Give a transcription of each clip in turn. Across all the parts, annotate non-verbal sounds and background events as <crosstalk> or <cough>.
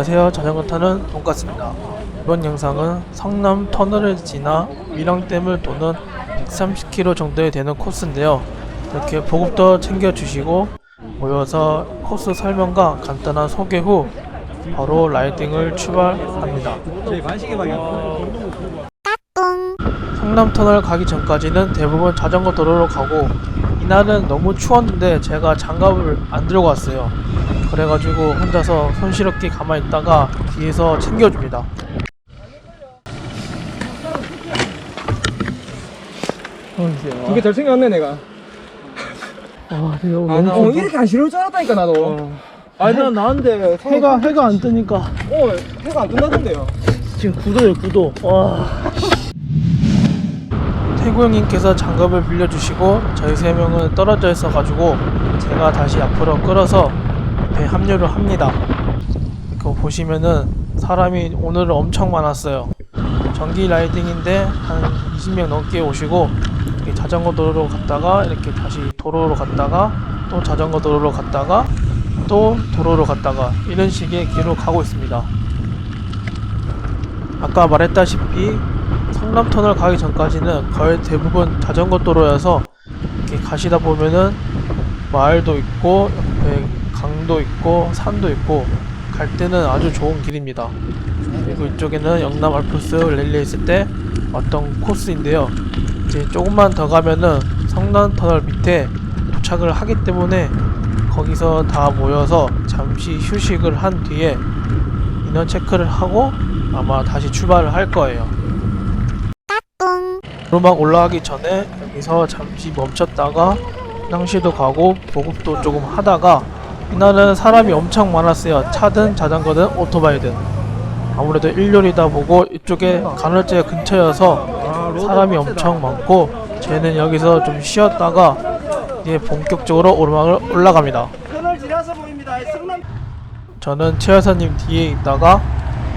안녕하세요. 자전거 타는 돈까스입니다. 이번 영상은 성남 터널을 지나 밀양댐을 도는 130km 정도에 되는 코스인데요. 이렇게 보급도 챙겨주시고 모여서 코스 설명과 간단한 소개 후 바로 라이딩을 출발합니다. 성남 터널 가기 전까지는 대부분 자전거 도로로 가고 이날은 너무 추웠는데 제가 장갑을 안 들고 왔어요. 그래가지고 혼자서 손실없게 가만히 있다가 뒤에서 챙겨줍니다. 두개 잘 챙겨왔네 내가. 아, 내가 아, 나 어, 이렇게 안 싫을 줄 알았다니까 나도. 아니 난 나는데 해가 해가 안 뜨니까 어 해가 안 뜬다던데요. 지금 9도예요 9도. 와. 태구 형님께서 장갑을 빌려주시고 저희 세 명은 떨어져 있어가지고 제가 다시 앞으로 끌어서 배 합류를 합니다. 이거 보시면은 사람이 오늘은 엄청 많았어요. 전기 라이딩인데 한 20명 넘게 오시고 자전거 도로로 갔다가 이렇게 다시 도로로 갔다가 또 자전거 도로로 갔다가 또 도로로 갔다가 이런 식의 길로 가고 있습니다. 아까 말했다시피 성남터널 가기 전까지는 거의 대부분 자전거 도로여서 이렇게 가시다 보면은 마을도 있고 옆에 강도 있고 산도 있고 갈 때는 아주 좋은 길입니다. 그리고 이쪽에는 영남 알프스 랠리에 있을 때 왔던 코스인데요. 이제 조금만 더 가면은 성남 터널 밑에 도착을 하기 때문에 거기서 다 모여서 잠시 휴식을 한 뒤에 인원 체크를 하고 아마 다시 출발을 할 거예요. 오르막 올라가기 전에 여기서 잠시 멈췄다가 화장실도 가고 보급도 조금 하다가 이날은 사람이 엄청 많았어요. 차든 자전거든 오토바이든 아무래도 일요일이다 보고 이쪽에 간헐제 근처여서 사람이 엄청 많고 저희는 여기서 좀 쉬었다가 이제 본격적으로 오르막을 올라갑니다. 저는 최 여사님 뒤에 있다가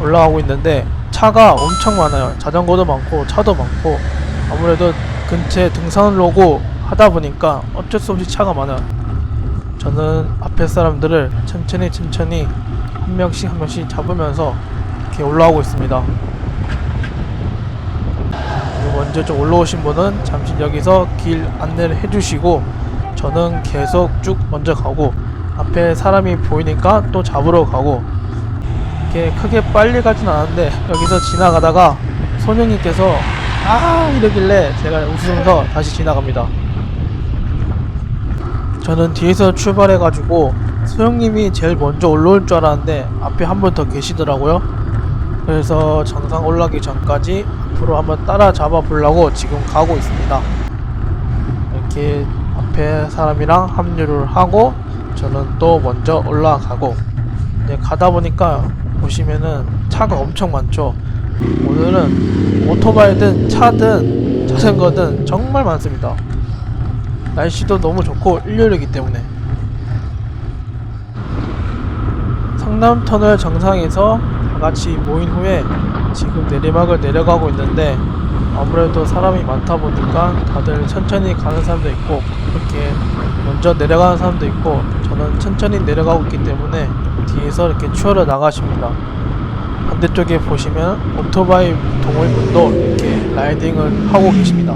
올라가고 있는데 차가 엄청 많아요. 자전거도 많고 차도 많고 아무래도 근처에 등산로고 하다 보니까 어쩔 수 없이 차가 많아요. 저는 앞에 사람들을 천천히 천천히 한 명씩 한 명씩 잡으면서 이렇게 올라오고 있습니다. 먼저 좀 올라오신 분은 잠시 여기서 길 안내를 해주시고 저는 계속 쭉 먼저 가고 앞에 사람이 보이니까 또 잡으러 가고 이렇게 크게 빨리 가진 않았는데 여기서 지나가다가 소녀님께서 아 이러길래 제가 웃으면서 다시 지나갑니다. 저는 뒤에서 출발해가지고 소영님이 제일 먼저 올라올 줄 알았는데 앞에 한 분 더 계시더라고요. 그래서 정상 올라가기 전까지 앞으로 한번 따라잡아 보려고 지금 가고 있습니다. 이렇게 앞에 사람이랑 합류를 하고 저는 또 먼저 올라가고 이제 가다 보니까 보시면은 차가 엄청 많죠. 오늘은 오토바이든 차든 자전거든 정말 많습니다. 날씨도 너무 좋고 일요일이기 때문에 성남터널 정상에서 다 같이 모인 후에 지금 내리막을 내려가고 있는데 아무래도 사람이 많다 보니까 다들 천천히 가는 사람도 있고 이렇게 먼저 내려가는 사람도 있고 저는 천천히 내려가고 있기 때문에 뒤에서 이렇게 추월을 나가십니다. 반대쪽에 보시면 오토바이 동호인분도 이렇게 라이딩을 하고 계십니다.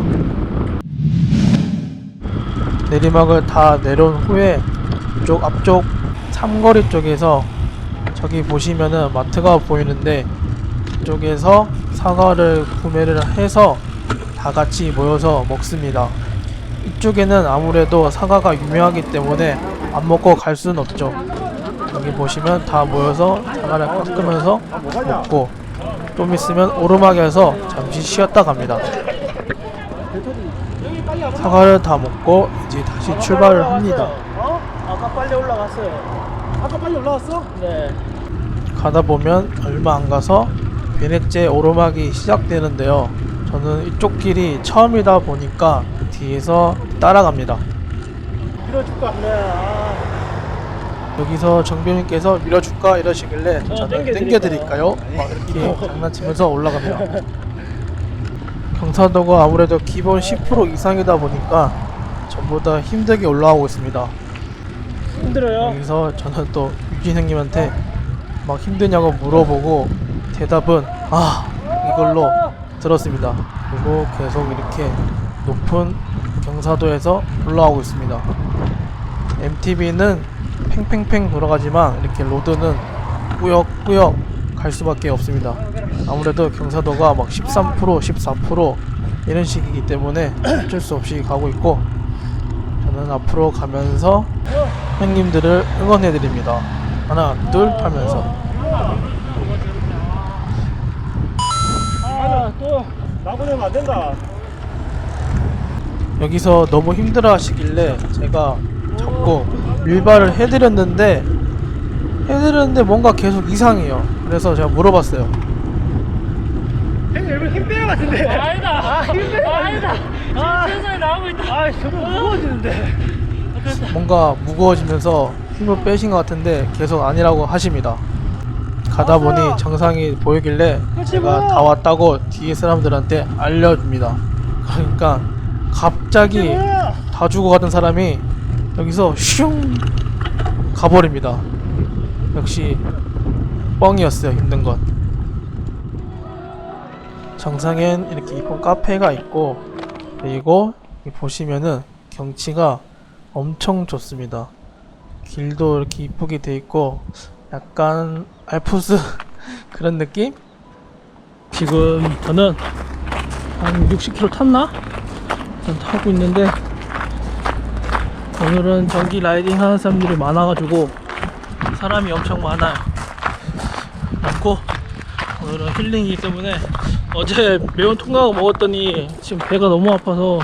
내리막을 다 내려온 후에 이쪽 앞쪽 삼거리 쪽에서 저기 보시면은 마트가 보이는데 이쪽에서 사과를 구매를 해서 다 같이 모여서 먹습니다. 이쪽에는 아무래도 사과가 유명하기 때문에 안 먹고 갈 수는 없죠. 여기 보시면 다 모여서 사과를 깎으면서 먹고 좀 있으면 오르막에서 잠시 쉬었다 갑니다. 사과를 다 먹고 이제 다시 출발을 합니다. 어? 아까 빨리 올라갔어요. 아까 빨리 올라왔어? 네. 가다 보면 얼마 안 가서 베네째 오르막이 시작되는데요. 저는 이쪽 길이 처음이다 보니까 뒤에서 따라갑니다. 밀어줄까? 네. 아. 여기서 정병님께서 밀어줄까 이러시길래 저는 땡겨드릴까요? 땡겨드릴까요? 막 이렇게 장난치면서 올라갑니다. <laughs> 경사도가 아무래도 기본 10% 이상이다 보니까 전부 다 힘들게 올라가고 있습니다. 힘들어요. 여기서 저는 또 유진 형님한테 막 힘드냐고 물어보고 대답은 아 이걸로 들었습니다. 그리고 계속 이렇게 높은 경사도에서 올라가고 있습니다. MTB는 팽팽팽 돌아가지만 이렇게 로드는 꾸역꾸역 갈 수밖에 없습니다. 아무래도 경사도가 막 13%, 14% 이런 식이기 때문에 어쩔 수 없이 가고 있고 저는 앞으로 가면서 형님들을 응원해 드립니다. 하나, 둘 하면서 아또 나보내면 안 된다 여기서 너무 힘들어 하시길래 제가 자꾸 밀발을 해드렸는데 해드렸는데 뭔가 계속 이상해요. 그래서 제가 물어봤어요. 힘 빼야 같은데 아니다. 힘 빼야 아니다. 아. 지금 소리 나오고 있다. 아 저거 무거워지는데 뭔가 무거워지면서 힘을 빼신 것 같은데 계속 아니라고 하십니다. 가다 보니 정상이 보이길래 제가 다 왔다고 뒤에 사람들한테 알려줍니다. 그러니까 갑자기 뭐야 다 죽어가던 사람이 여기서 슝 가버립니다. 역시 뻥이었어요. 힘든 건. 정상엔 이렇게 이쁜 카페가 있고 그리고 보시면은 경치가 엄청 좋습니다. 길도 이렇게 이쁘게 돼 있고 약간 알프스 <laughs> 그런 느낌? 지금 저는 한 60km 탔나? 전 타고 있는데 오늘은 전기 라이딩 하는 사람들이 많아가지고 사람이 엄청 많아요 많고 오늘은 힐링이기 때문에 어제 매운 통닭을 먹었더니 지금 배가 너무 아파서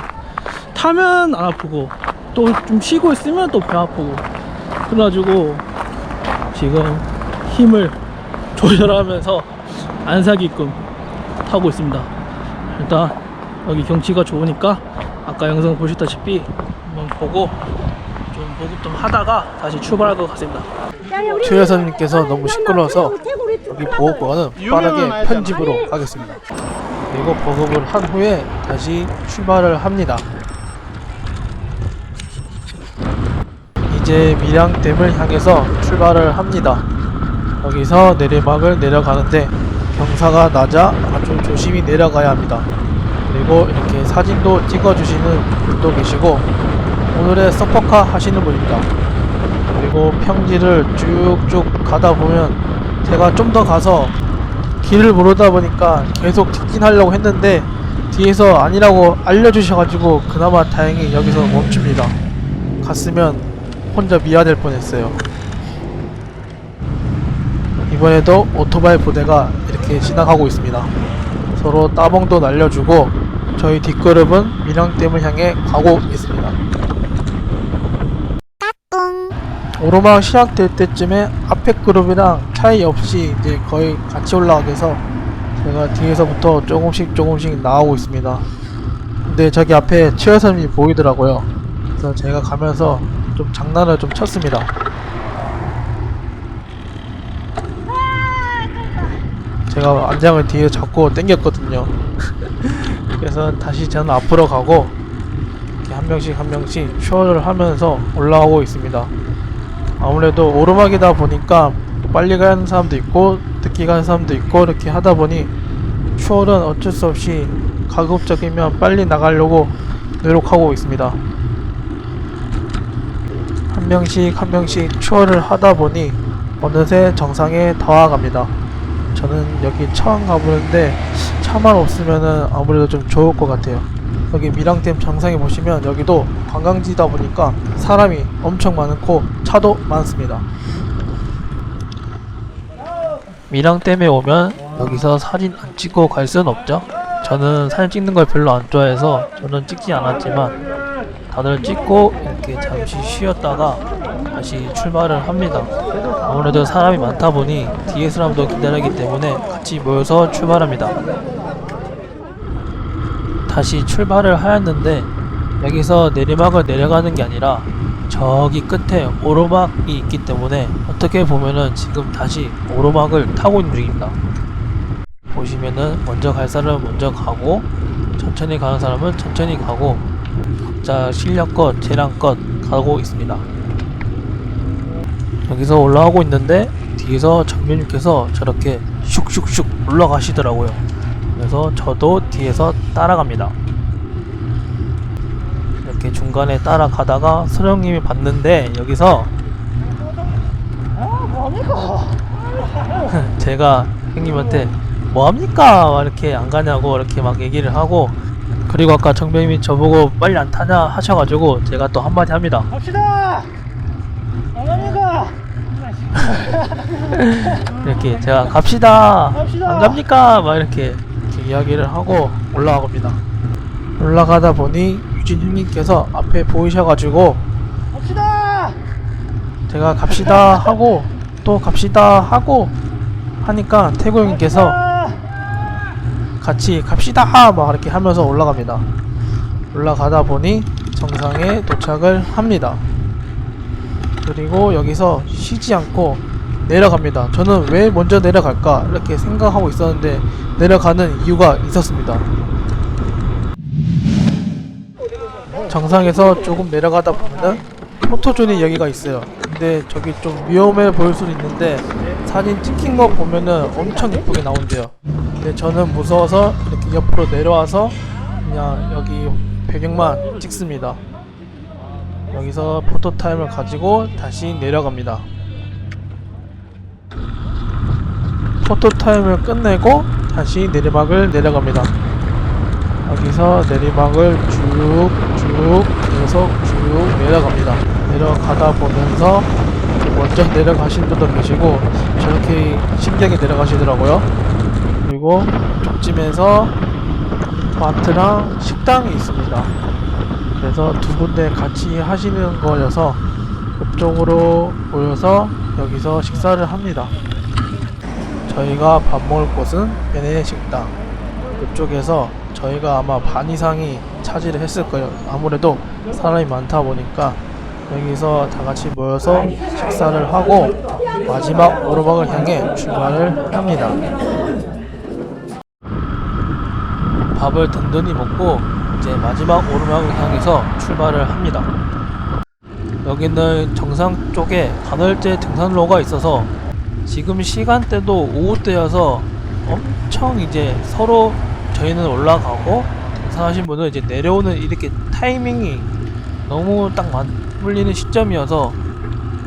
타면 안 아프고 또 좀 쉬고 있으면 또 배 아프고 그래가지고 지금 힘을 <laughs> 조절하면서 안 사기끔 타고 있습니다. 일단 여기 경치가 좋으니까 아까 영상 보셨다시피 한번 보고 좀 보급 좀 하다가 다시 출발할 것 같습니다. 최 여사님께서 너무 시끄러워서 여기 보호권은 빠르게 편집으로 하겠습니다. 그리고 보급을 한 후에 다시 출발을 합니다. 이제 밀양댐을 향해서 출발을 합니다. 여기서 내리막을 내려가는데 경사가 낮아 아주 조심히 내려가야 합니다. 그리고 이렇게 사진도 찍어주시는 분도 계시고 오늘의 서퍼카 하시는 분입니다. 그리고 평지를 쭉쭉 가다 보면 제가 좀 더 가서 길을 모르다 보니까 계속 직진하려고 했는데 뒤에서 아니라고 알려주셔가지고 그나마 다행히 여기서 멈춥니다. 갔으면 혼자 미아될 뻔했어요. 이번에도 오토바이 부대가 이렇게 지나가고 있습니다. 서로 따봉도 날려주고 저희 뒷그룹은 밀양댐을 향해 가고 있습니다. 오르막 시작 될 때쯤에 앞에 그룹이랑 차이 없이 이제 거의 같이 올라가게 해서 제가 뒤에서부터 조금씩 조금씩 나오고 있습니다. 근데 저기 앞에 최여선이 보이더라고요. 그래서 제가 가면서 좀 장난을 좀 쳤습니다. 제가 안장을 뒤에 잡고 당겼거든요. <laughs> 그래서 다시 저는 앞으로 가고 한 명씩 한 명씩 슈어를 하면서 올라가고 있습니다. 아무래도 오르막이다 보니까 빨리 가는 사람도 있고 늦게 가는 사람도 있고 이렇게 하다 보니 추월은 어쩔 수 없이 가급적이면 빨리 나가려고 노력하고 있습니다. 한 명씩 한 명씩 추월을 하다 보니 어느새 정상에 다가갑니다. 저는 여기 처음 가보는데 차만 없으면은 아무래도 좀 좋을 것 같아요. 여기 밀양댐 정상에 보시면 여기도 관광지다 보니까 사람이 엄청 많고 차도 많습니다. 밀양댐에 오면 여기서 사진 안 찍고 갈순 없죠. 저는 사진 찍는 걸 별로 안 좋아해서 저는 찍지 않았지만 다들 찍고 이렇게 잠시 쉬었다가 다시 출발을 합니다. 아무래도 사람이 많다 보니 뒤에 사람도 기다리기 때문에 같이 모여서 출발합니다. 다시 출발을 하였는데 여기서 내리막을 내려가는 게 아니라 저기 끝에 오르막이 있기 때문에 어떻게 보면은 지금 다시 오르막을 타고 있는 중입니다. 보시면은 먼저 갈 사람은 먼저 가고 천천히 가는 사람은 천천히 가고 각자 실력껏 재량껏 가고 있습니다. 여기서 올라가고 있는데 뒤에서 정면님께서 저렇게 슉슉슉 올라가시더라고요. 그래서 저도 뒤에서 따라갑니다. 이렇게 중간에 따라가다가 소령님이 봤는데 여기서 <laughs> 제가 형님한테 뭐합니까? 막 이렇게 안 가냐고 이렇게 막 얘기를 하고 그리고 아까 정배님이 저보고 빨리 안 타냐 하셔가지고 제가 또 한마디 합니다. 갑시다! 안 갑니까? <laughs> 이렇게 제가 갑시다 갑시다. 안 갑니까 막 이렇게, 이야기를 하고 올라갑니다. 올라가다 보니 유진 형님께서 앞에 보이셔가지고 갑시다! 제가 갑시다 하고 또 갑시다 하고 하니까 태구 형님께서 같이 갑시다! 막 이렇게 하면서 올라갑니다. 올라가다 보니 정상에 도착을 합니다. 그리고 여기서 쉬지 않고 내려갑니다. 저는 왜 먼저 내려갈까 이렇게 생각하고 있었는데 내려가는 이유가 있었습니다. 정상에서 조금 내려가다 보면은 포토존이 여기가 있어요. 근데 저기 좀 위험해 보일 수도 있는데 사진 찍힌 거 보면은 엄청 예쁘게 나온대요. 근데 저는 무서워서 이렇게 옆으로 내려와서 그냥 여기 배경만 찍습니다. 여기서 포토타임을 가지고 다시 내려갑니다 포토타임을 끝내고 다시 내리막을 내려갑니다. 여기서 내리막을 쭉쭉 계속 쭉 내려갑니다. 내려가다 보면서 먼저 내려가신 분도 계시고 저렇게 신기하게 내려가시더라고요. 그리고 이쪽쯤에서 마트랑 식당이 있습니다. 그래서 두 군데 같이 하시는 거여서 그쪽으로 모여서 여기서 식사를 합니다 저희가 밥 먹을 곳은 베네 식당. 이쪽에서 저희가 아마 반 이상이 차지를 했을 거예요. 아무래도 사람이 많다 보니까 여기서 다 같이 모여서 식사를 하고 마지막 오르막을 향해 출발을 합니다. 밥을 든든히 먹고 이제 마지막 오르막을 향해서 출발을 합니다. 여기는 정상 쪽에 간헐제 등산로가 있어서 지금 시간대도 오후 때여서 엄청 이제 서로 저희는 올라가고 등산하신 분은 이제 내려오는 이렇게 타이밍이 너무 딱 맞물리는 시점이어서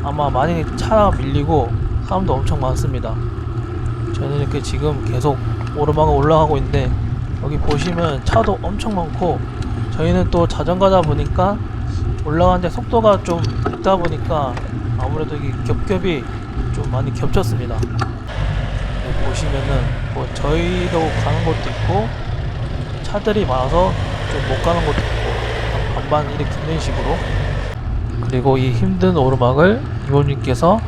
아마 많이 차 밀리고 사람도 엄청 많습니다. 저는 이렇게 지금 계속 오르막을 올라가고 있는데 여기 보시면 차도 엄청 많고 저희는 또 자전거다 보니까 올라가는데 속도가 좀 있다 보니까 아무래도 이게 겹겹이 좀 많이 겹쳤습니다. 보시면은 뭐 저희도 가는 곳도 있고 차들이 많아서 좀 못 가는 곳도 있고 반반 이렇게 있는 식으로 그리고 이 힘든 오르막을 이모님께서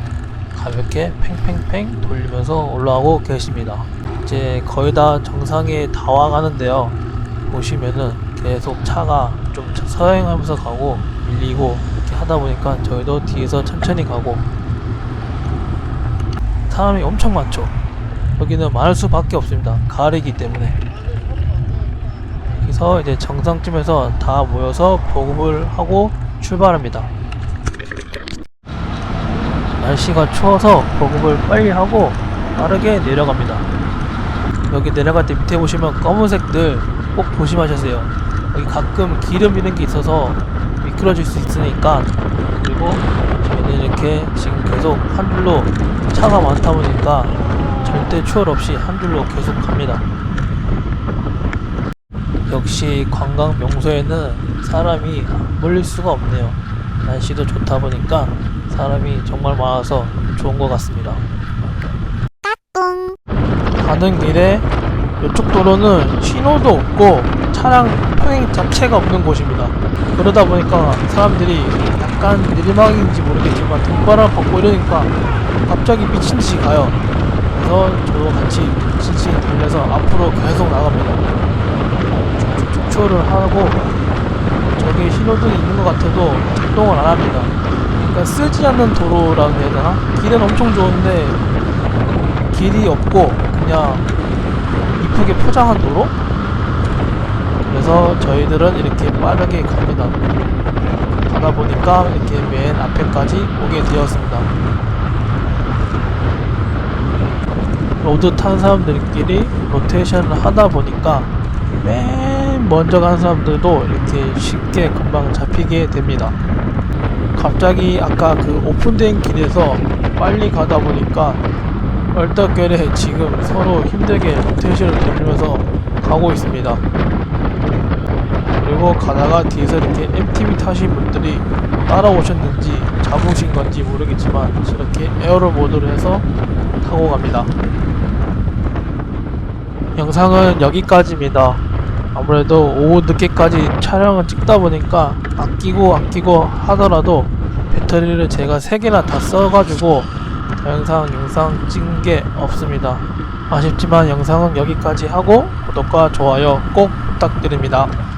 가볍게 팽팽팽 돌리면서 올라가고 계십니다. 이제 거의 다 정상에 다 와가는데요. 보시면은 계속 차가 좀 서행하면서 가고 밀리고 이렇게 하다 보니까 저희도 뒤에서 천천히 가고 사람이 엄청 많죠. 여기는 많을 수밖에 없습니다. 가을이기 때문에. 여기서 이제 정상쯤에서 다 모여서 보급을 하고 출발합니다. 날씨가 추워서 보급을 빨리 하고 빠르게 내려갑니다. 여기 내려갈 때 밑에 보시면 검은색들 꼭 조심하셔세요. 여기 가끔 기름 이런 게 있어서 미끄러질 수 있으니까 그리고 저희는 이렇게 지금 계속 한 줄로 차가 많다 보니까 절대 추월 없이 한 줄로 계속 갑니다. 역시 관광 명소에는 사람이 안 몰릴 수가 없네요. 날씨도 좋다 보니까 사람이 정말 많아서 좋은 것 같습니다. 가는 길에 이쪽 도로는 신호도 없고 차량 통행 자체가 없는 곳입니다. 그러다 보니까 사람들이 약간 내리막인지 모르겠지만 등바람 받고 이러니까 갑자기 미친 듯이 가요. 그래서 저도 같이 미친 듯이 달려서 앞으로 계속 나갑니다. 추월을 하고 저기 신호등이 있는 것 같아도 작동을 안 합니다. 그러니까 쓰지 않는 도로라고 해야 되나? 길은 엄청 좋은데 길이 없고 그냥 이쁘게 포장한 도로? 그래서 저희들은 이렇게 빠르게 갑니다. 가다 보니까 이렇게 맨 앞에까지 오게 되었습니다. 로드 탄 사람들끼리 로테이션을 하다 보니까 맨 먼저 간 사람들도 이렇게 쉽게 금방 잡히게 됩니다. 갑자기 아까 그 오픈된 길에서 빨리 가다 보니까 얼떨결에 지금 서로 힘들게 로테이션을 돌리면서 가고 있습니다. 그리고 가다가 뒤에서 이렇게 MTB 타신 분들이 따라오셨는지 잡으신 건지 모르겠지만 저렇게 에어로 모드로 해서 타고 갑니다. 영상은 여기까지입니다. 아무래도 오후 늦게까지 촬영을 찍다 보니까 아끼고 아끼고 하더라도 배터리를 제가 3개나 다 써가지고 영상 영상 찍은 게 없습니다. 아쉽지만 영상은 여기까지 하고 구독과 좋아요 꼭 부탁드립니다.